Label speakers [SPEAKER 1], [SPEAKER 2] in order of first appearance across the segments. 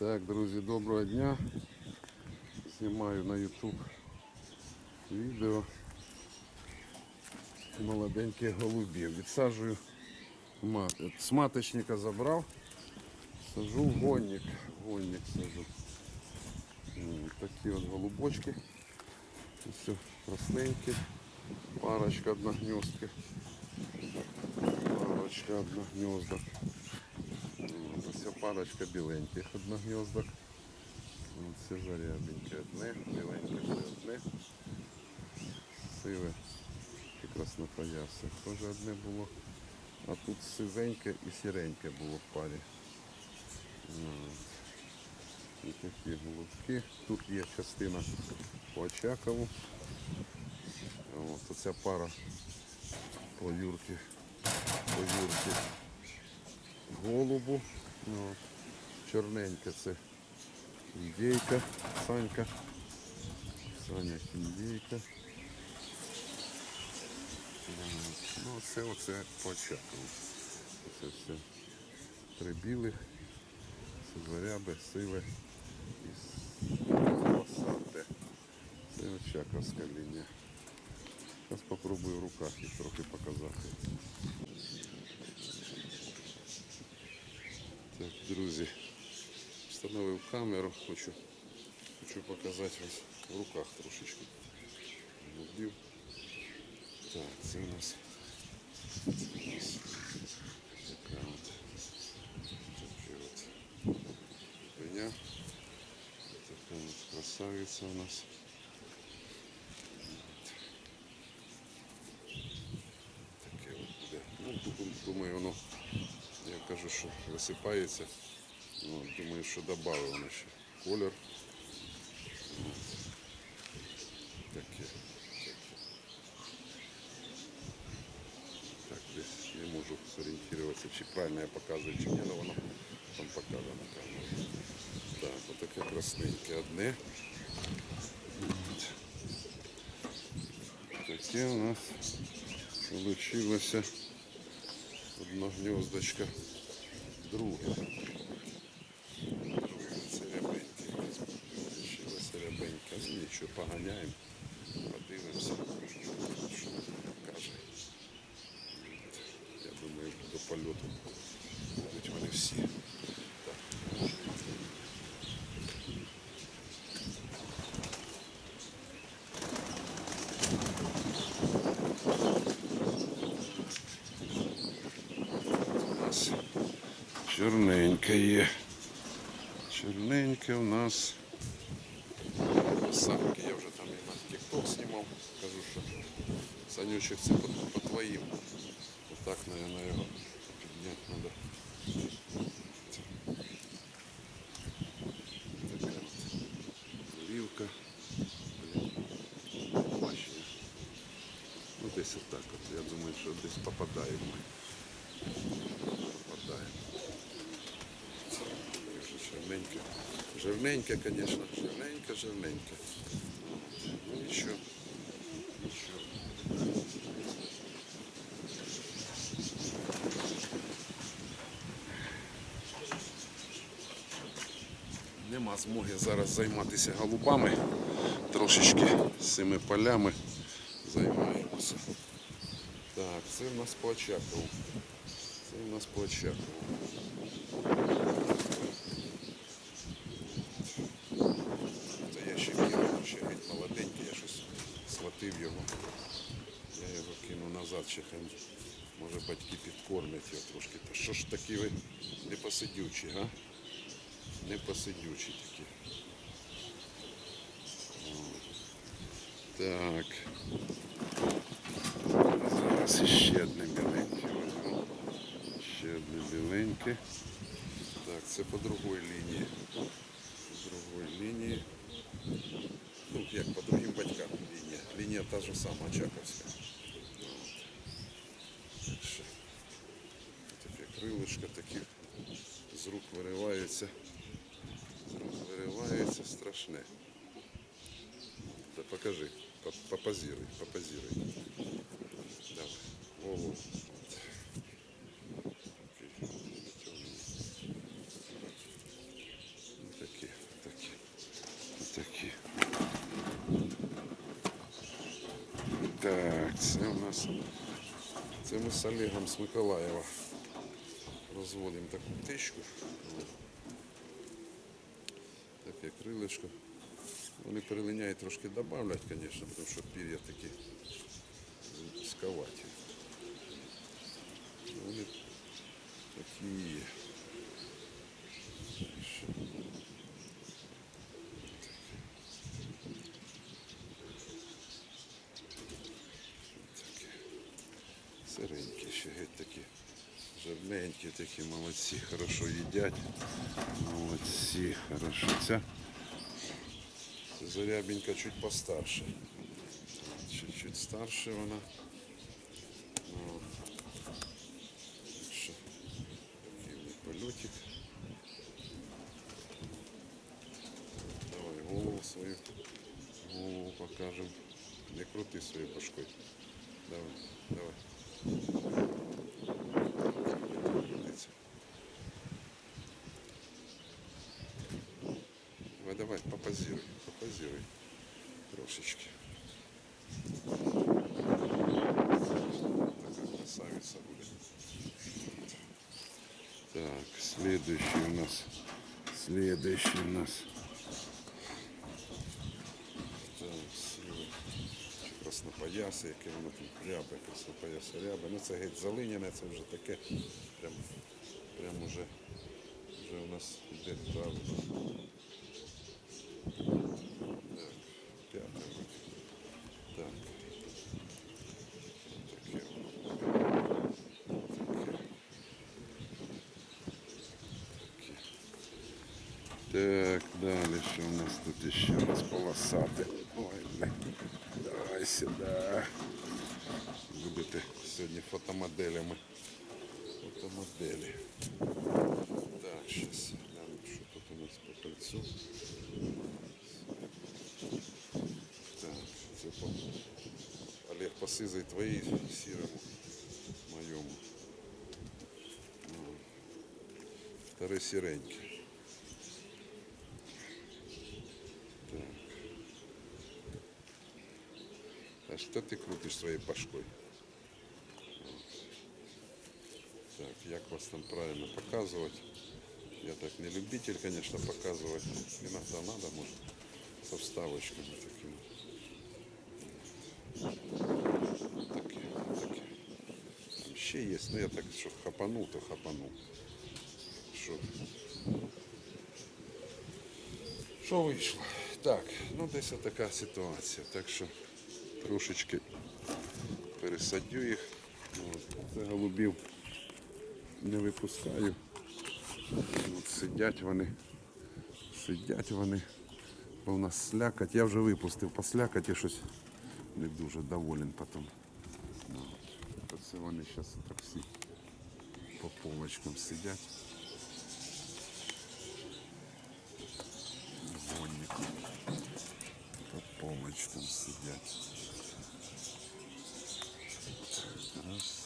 [SPEAKER 1] Так, друзі, доброго дня. Знімаю на YouTube відео молоденьких голубів. Відсаджую мат. З маточника забрав, сажу в гонник. Гонник сажу. Такі от голубочки. Все красненькі. Парочка одногнездки. Парочка одногнездок. Парочка біленьких одногнездок. М, Це зарябеньке одне, біленьке це одне. Сиве і краснопоясе. Теж одне було. А тут сизеньке і сіреньке було в парі. І такі голубки. Тут є частина по Очакову. От, оця пара по Юрки. По Юрки голубу. Ну, чорненьке це індейка, Санька. Саня індейка. Ну, це оце по Очакову. Це все три білих, сизоряби, сиве і полосате. Це Очаковська лінія. Зараз спробую в руках їх трохи показати. Так, друзі, встановив камеру, хочу, хочу показати ось в руках трошечки. Голубів. Так, це у нас, у нас така от, коня. Така от красавиця у нас. що висипається. Ну, думаю, що додав воно ще колір. От. Таке. таке. Так, десь не можу зорієнтуватися, чи правильно я показую, чи ні, але воно там показано на камері. Так, отаке красненьке одне. От. Таке у нас получилося одна гнездочка. Друге. Друге це рябенька. Получилося рябенька. Ну нічого, поганяємо, подивимося, що каже. Я думаю, до польоту будуть вони всі. Так. У нас чорненьке є. Чорненьке у нас самки. Я вже там і на тік-ток знімав. Кажу, що Санючек це по, по твоїм. Отак, наверное, його підняти треба. Олівка. Бачення. Ну десь отак от. Я думаю, що десь. Попадаємо. Жирненьке, звісно. Жирненьке, жирненьке. Ну. Нічого. Нема змоги зараз займатися голубами. Трошечки з цими полями займаємося. Так, це в нас по Очакову. Це в нас по Очакову. Це я ще кинув, ще геть молоденький, я щось схватив його. Я його хай, може батьки підкормлять його трошки. Та що ж такі ви непосидючі, га? Непосидючі такі. Так. Зараз ще одне біленьке. Ще одне біленьке. Так, це по другій лінії. По другій лінії. Ну, як по другим батькам лінія. Лінія та ж сама, Очаковська. виривається. Виривається страшне. Та покажи, попозируй, попозируй. Давай. Ого. Ну, такі, такі. Так, це у нас це ми з Олегом з Миколаєва розводимо таку птичку. Таке крилечко. Вони перелиняють трошки добавлять, звісно, тому що пір'я такі сковаті. Жирненькі такі, молодці, хорошо їдять. Молодці, хорошо. Ця це зарябінька чуть постарше. Чуть-чуть старше вона. Ну, так що такий в них польотик. Давай голову свою. Голову покажем. Не крути своєю башкою. Давай, давай. Попозируй, попозируй. Трошечки. Такая красавица будет. Так, следующий у нас. Следующий у нас. Краснопояси, яке воно тут рябе, краснопояси рябе. Ну це геть залиняне, це вже таке. Прям, прям уже, вже у нас йде правда. Так, п'яте вроде. Так. Таке воно. Таке. Таке. Так, далі що у нас тут ще нас полосати. Ой, бля. Давай сюди. Будете сьогодні фотомоделями. Фотомоделі. Так, зараз глянемо, що тут у нас по кольцу. Так, це по... Олег, по сизой твоїй сірому, моєму. Ну, Второй что ты крутишь своей башкой? Так, як вас там правильно показывать? Я так не любитель, конечно, показывать. Иногда надо, может, со вставочками такими. Такі, такі. Там ще є, ну я так, що хапанув, то хапанув. Що? Що вийшло? Так, ну десь така ситуація. Так що трошечки пересадю їх. От, Це голубів не випускаю. От сидять вони. Сидять вони. Бо в нас слякать. Я вже випустив по слякоті щось не дуже доволен потім. Ну, от. Оце вони зараз так всі по полочкам сидять. Вонником. По полочкам сидять. Так,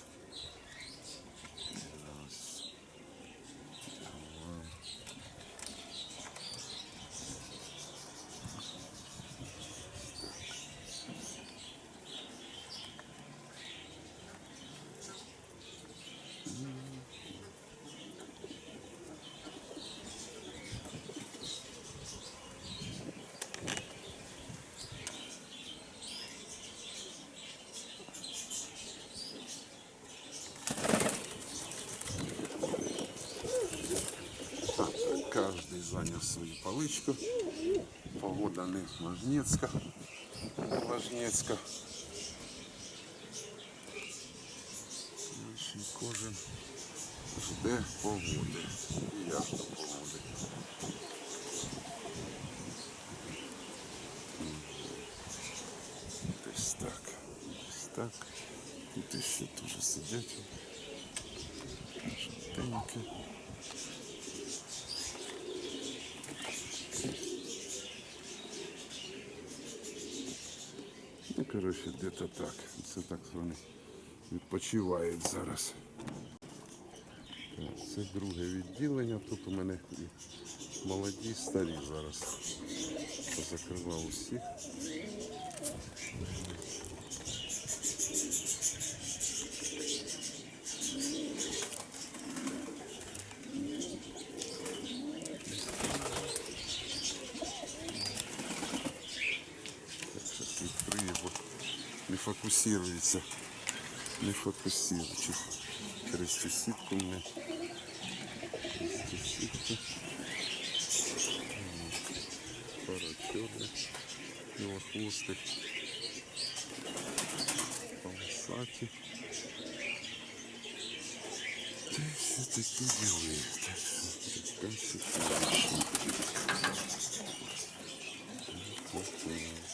[SPEAKER 1] свою полычку. Погода не Важнецька. Важнецька. Інші кожен жде погоди. І я жду погоди. Десь так. Десь так. Тут ще теж сидять. Жовтенькі. Коротше, де-то так. Це так вони відпочивають зараз. Це друге відділення. Тут у мене і молоді, і старі зараз. Позакривав усіх. Фокусується. Не. Через цю сітку цю сітку. Пара чорних. Білохвостих. Полосаті. Та й все такі діли. Так що така ситуація. Ага.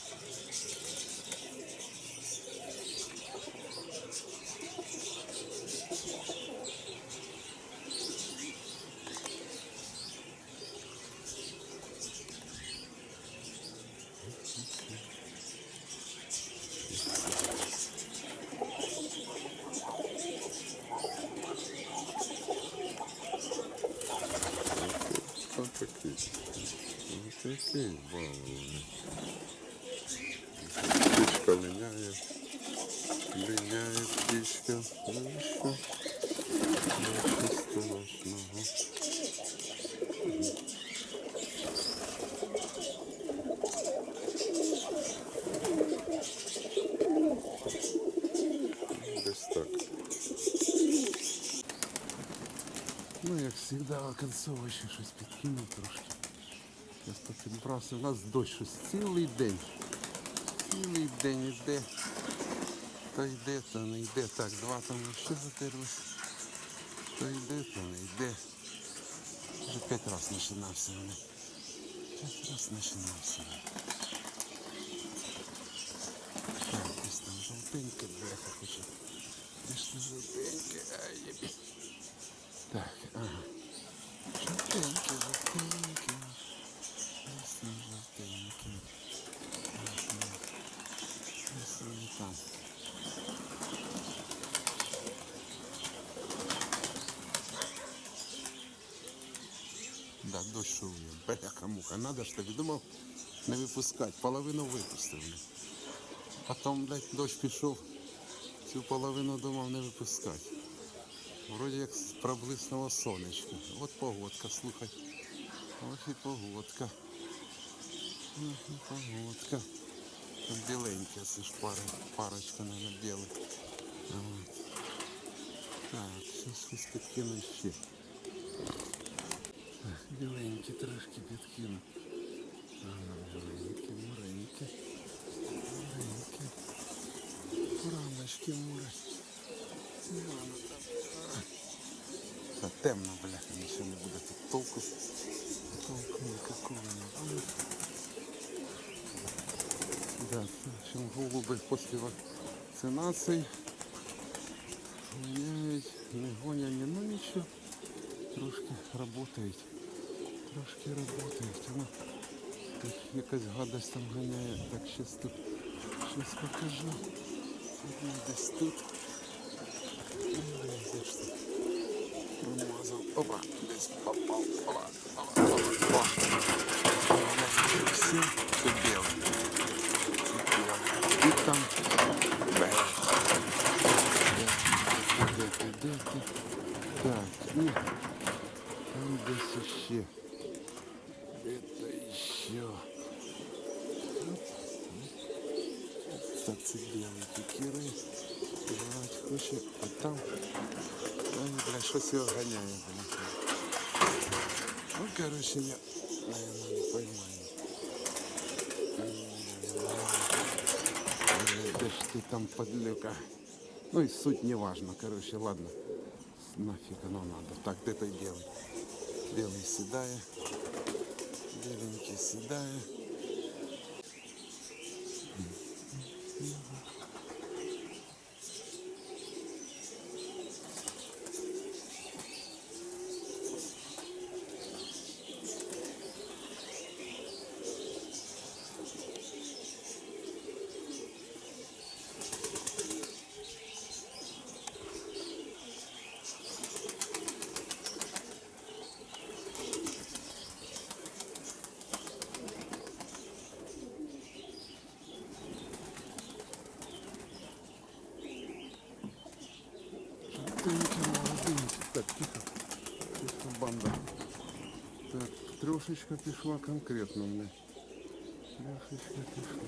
[SPEAKER 1] Ось такий. Ось такий балований. Птичка линяє. Линяє птичка. Ну і що? Нічого страшного. Десь так. Ну, як завжди, оконцово ще щось підкинув трошки. Я то підбрався. У нас дощ щось цілий день. Цілий день іде. То йде, то не йде. Так, два там ще затерлись. То йде, то не йде. Вже п'ять разів починався вони. П'ять разів починався. Так, десь там жовтеньке, бляха хоче. Де ж там жовтеньке? Ай, єбі. Так, ага. Жовтеньке, жовтеньке. Ось там жовтеньке. Ага. Ось вони там. Да, дощ шує. Бляха муха. Надо ж тобі думав не випускати. Половину випустив. Потім, блядь, дощ пішов. Цю половину думав не випускати. Вроде як проблиснуло сонечко. От погодка, слухай. Ось і погодка. Ось і погодка. Там біленьке, це ж пара, парочка, наверное, білих. От. Так, щось щось підкину ще. Так, біленькі трошки підкину. Ага, біленькі, муренькі. Муренькі. Рамочки мури. Воно там. А. Та темно, бляха, нічого не буде тут толку. Толку никакого не буде. В общем, голуби вакцинації гоняють, не гоняні, ну нічого. Трошки працюють. Трошки працюють. Воно їх якась гадость там ганяє. Так, щас тут щось покажу. Одна десь тут. Промазав. Опа, десь попав. Опа, опа, опа, опа. Все, все біле. там десь іще. Где-то еще. Так, це білий кікіри. Жрать хоче, а там. Ай, бля, щось його ганяє, бля. Ну, короче, я, наверное, не поймаю. Ай, Де ж ти там подлюка? Ну и суть не важно, короче, ладно. Нафиг оно надо. Так, де той белый? Белый сідає, Беленький седая. Тихо, Так, тихо. Тихо, банда. Так, трошечка пішла конкретно мне. Трошечка пішла.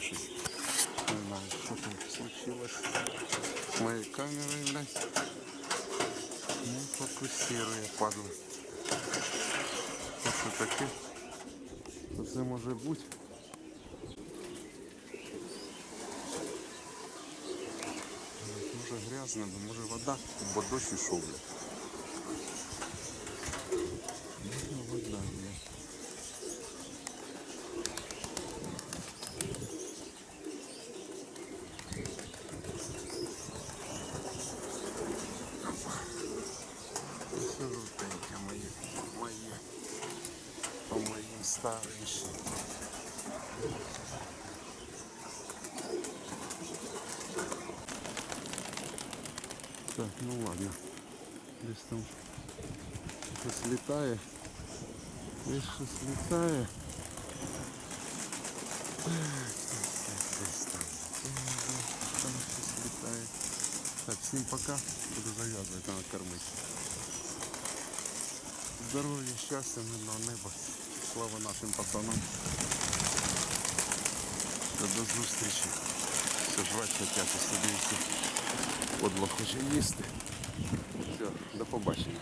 [SPEAKER 1] Щось. Не знаю, що там случилось. З моєю камерою, блядь. Не фокусирує, падла. Що це таке? Це може бути? Може грязно, може вода, бо дощ ішов, блядь. Ну, вода, блядь. Все жовтеньке моє, моє, по моїм старим ще. Так, ну ладно. Десь там щось літає. Десь щось літає. Десь там. Там щось літає. Так, всім пока. Буду зав'язувати, треба кормити. Здоров'я, щастя, мирного неба. Слава нашим пацанам. Та До зустрічі. Все жрать хотять, а собі Подло хоче їсти. Побачення.